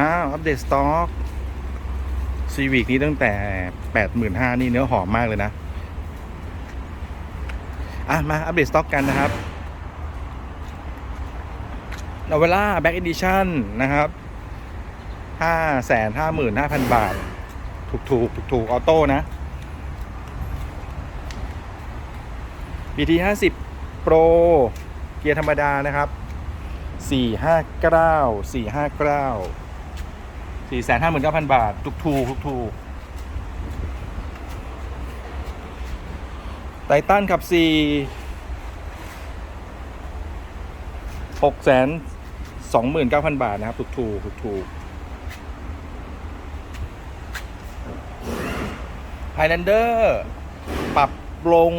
อ้าวอัปเดตสต็อกซีวิกนี้ตั้งแต่แปดหมื่นห้านี่เนื้อหอมมากเลยนะ อะ มาอัปเดตสต็อกกันนะครับนอเวล่าแบ็กเอดิชั่นนะครับห้าแสนห้าหมื่นห้าพันบาท ถูกถูกถูกถูกออโต้นะ BT ห้าสิบโปรเกียร์ธรรมดานะครับสี่ห้าเก้า สี่แสนห้าหมื่นเก้าพันบาท ทุกทูทุกทูไททันขับสี่หกแสนสองหมื่นเก้าพันบาท นะครับ ทุกทูทุกทูไฮแลนเดอร์ปรับลง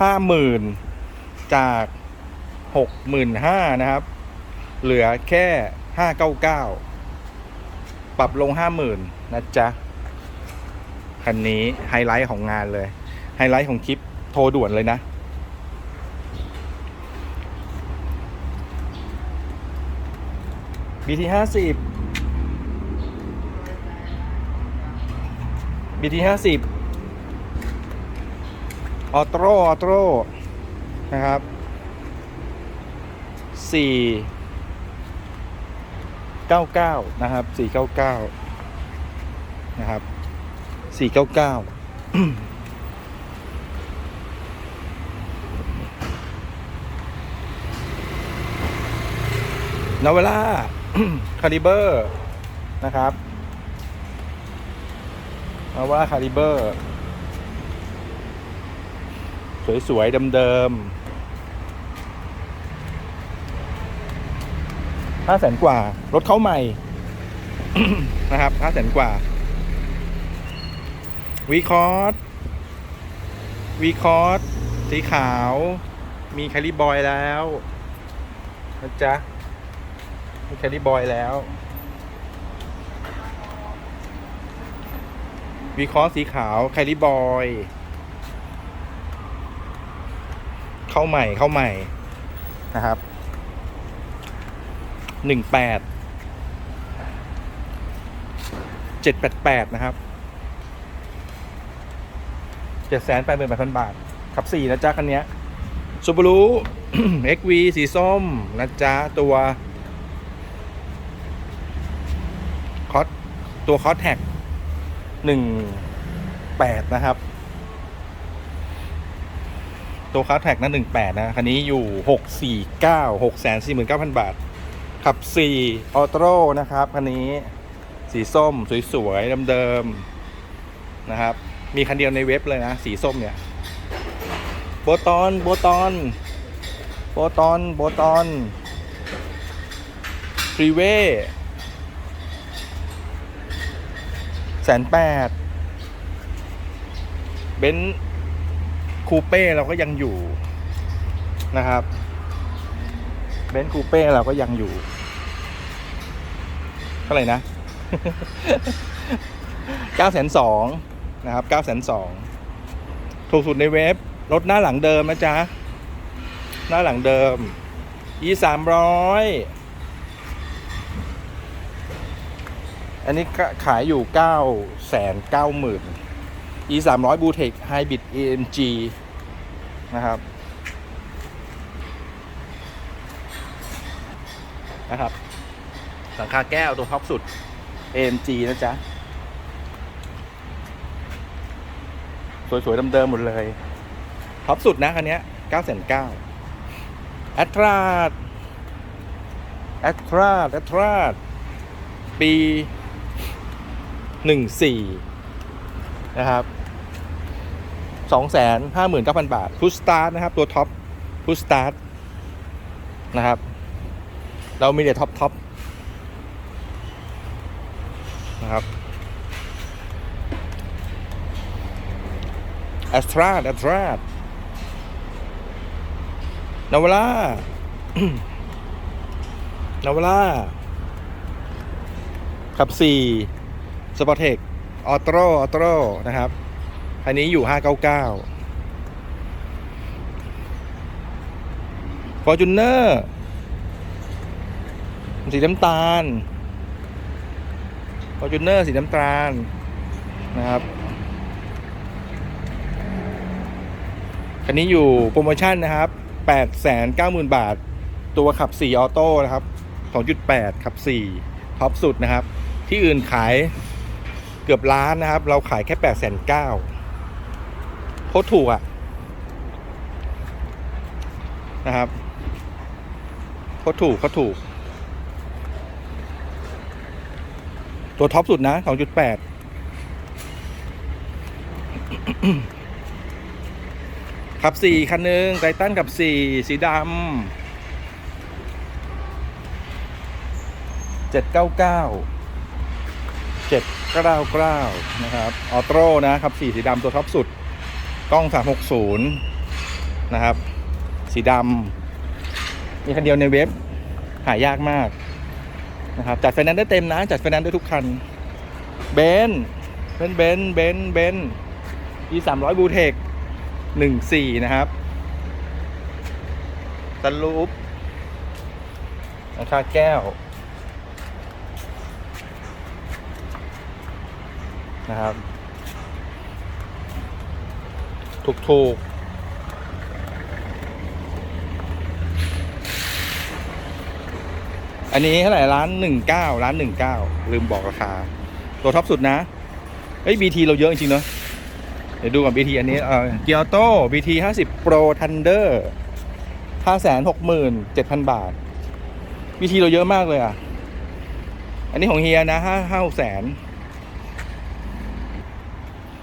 ห้าหมื่นจากหกหมื่นห้านะครับ เหลือแค่ห้าเก้าเก้า ปรับลงห้าหมื่นนะจ๊ะ คันนี้ไฮไลท์ของงานเลย ไฮไลท์ของคลิปโทรด่วนเลยนะ BT ห้าสิบ BT ห้าสิบออโต้ออโต้นะครับสี่ 499 นะครับ 499 นะครับ 499นาวเวล่าคาลิเบอร์นะครับนาเวล่าคาลิเบอร์ สวย ๆ เดิม ๆ ห้าแสนกว่า รถเขาใหม่ นะครับห้าแสนกว่าวีคอร์สวีคอร์สสีขาว มีแคลิบอยแล้วนะจ๊ะมีแคลิบอยแล้ววีคอร์สสีขาวแคลิบอยเข้าใหม่เข้าใหม่นะครับ หนึ่งแปดเจ็ดแปดแปดนะครับเจ็ดแสนแปดหมื่นแปดพันบาท ขับสี่นะจ๊ะ คันนี้ซูบารุ XV สีส้ม นะจ๊ะ ตัวคอสตัวคอสแท็กหนึ่งแปดนะครับ ตัวคอสแท็กนั้นหนึ่งแปดนะ คันนี้อยู่หกสี่เก้าหกแสนสี่หมื่นเก้าพันบาท ขับ 4 ออโต้นะครับ คันนี้สีส้มสวยๆเดิมๆนะครับ มีคันเดียวในเว็บเลยนะ สีส้มเนี่ย โบตอน โบตอน โบตอน โบตอนฟรีเวย์แสนแปดเบนซ์คูเป้เราก็ยังอยู่นะครับ เบนซ์คูเป้เราก็ยังอยู่ ท่าไหร่นะเก้าแสนสองนะครับเก้าแสนสองถูกสุดในเว็บรถหน้าหลังเดิมนะจ๊ะ หน้าหลังเดิม e สามร้อยอันนี้ก็ขายอยู่เก้าแสนเก้าหมื่น e สามร้อยบูเทคไฮบริด amg นะครับนะครับ หลังคาแก้วตัวท็อปสุด AMG นะจ๊ะ สวยๆเดิมๆหมดเลย ท็อปสุดนะคันนี้ย9 9 0 0 0แอตราดแอตราดแอตราดปี14นะครับ259,000บาทพุชสตาร์ทนะครับ ตัวท็อปพุชสตาร์ทนะครับ เรามีแต่ท็อปท็อป นะครับแอสตราแอสตรานาวล่านาวล่าขับสี่สปอร์เทคออโต้ออโต้นะครับ อันนี้อยู่ 599 f o r t u n e r สีน้ำตาล จูเนอร์สีน้ำตาลนะครับ คันนี้อยู่โปรโมชั่นนะครับ 890,000 บาท ตัวขับ 4 ออโต้นะครับ 2.8 ขับ 4 ท็อปสุดนะครับ ที่อื่นขายเกือบล้านนะครับ เราขายแค่8 9 0 0 0โคตรถูกอะนะครับโคตรถูกโคตรถูก ตัวท็อปสุดนะ2.8ขับสี่คันหนึ่งไททันกับสี่สีดำเจ็ดเก้าเก้าเจ็ดเก้าเก้านะครับ ออโต้นะครับสี่สีดำตัวท็อปสุด กล้องสามหกศูนย์นะครับ สีดำมีคันเดียวในเว็บ หายากมาก นะครับจัดไฟแนนซ์ได้เต็มนะ จัดไฟแนนซ์ได้ทุกคันเบนเบนซ์เบนเบนเบนอีสามร้อยบูเทคหนึ่งสี่นะครับสลูปราคาแก้วนะครับ ถูกถู อันนี้เท่าไหร่ร้านหนึ่งเก้าร้านหนึ่งเก้าลืมบอกราคา ตัวท็อปสุดนะเฮ้ยบีทีเราเยอะจริงๆเนอะเดี๋ยวดูกับ BT อันนี้เออเกียร์โต้ BT 50 Pro Thunder 567,000บาท BT เราเยอะมากเลยอะ อันนี้ของเฮียนะ5 5 6แสน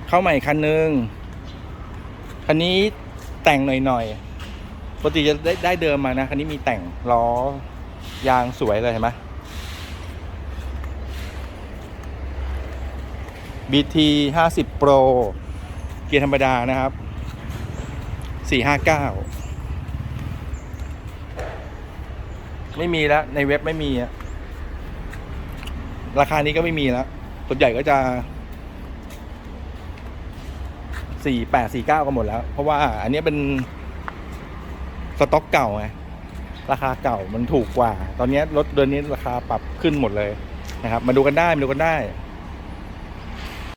เข้าใหม่คันหนึ่งคันนี้แต่งหน่อยๆปกติจะได้ได้เดิมมานะคันนี้มีแต่งล้อ ยางสวยเลยเห็นไหม BT 50 Pro เกียร์ธรรมดานะครับสี่ห้าเก้าไม่มีแล้ว ในเว็บไม่มีอะราคานี้ก็ไม่มีแล้วส่วนใหญ่ก็จะสี่แปดสี่เก้าก็หมดแล้ว เพราะว่าอันนี้เป็นสต็อกเก่าไง ราคาเก่ามันถูกกว่า ตอนนี้รถเดือนนี้ราคาปรับขึ้นหมดเลยนะครับ มาดูกันได้มาดูกันได้